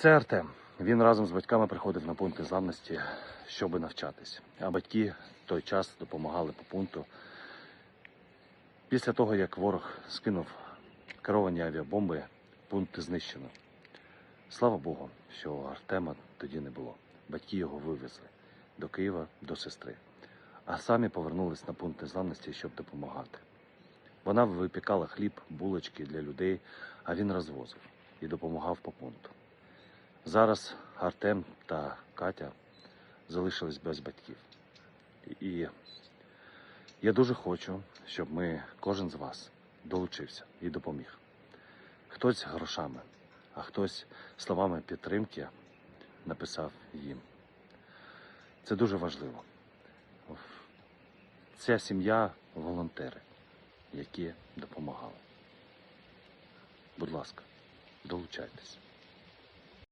Це Артем. Він разом з батьками приходив на пункт незламності, щоб навчатись. А батьки в той час допомагали по пункту. Після того, як ворог скинув керовані авіабомби, пункт знищено. Слава Богу, що Артема тоді не було. Батьки його вивезли до Києва до сестри, а самі повернулись на пункт незламності, щоб допомагати. Вона випікала хліб, булочки для людей, а він розвозив і допомагав по пункту. Зараз Артем та Катя залишились без батьків. І я дуже хочу, щоб ми, кожен з вас, долучився і допоміг. Хтось грошами, а хтось словами підтримки написав їм. Це дуже важливо. Ця сім'я волонтери, які допомагали. Будь ласка, долучайтесь.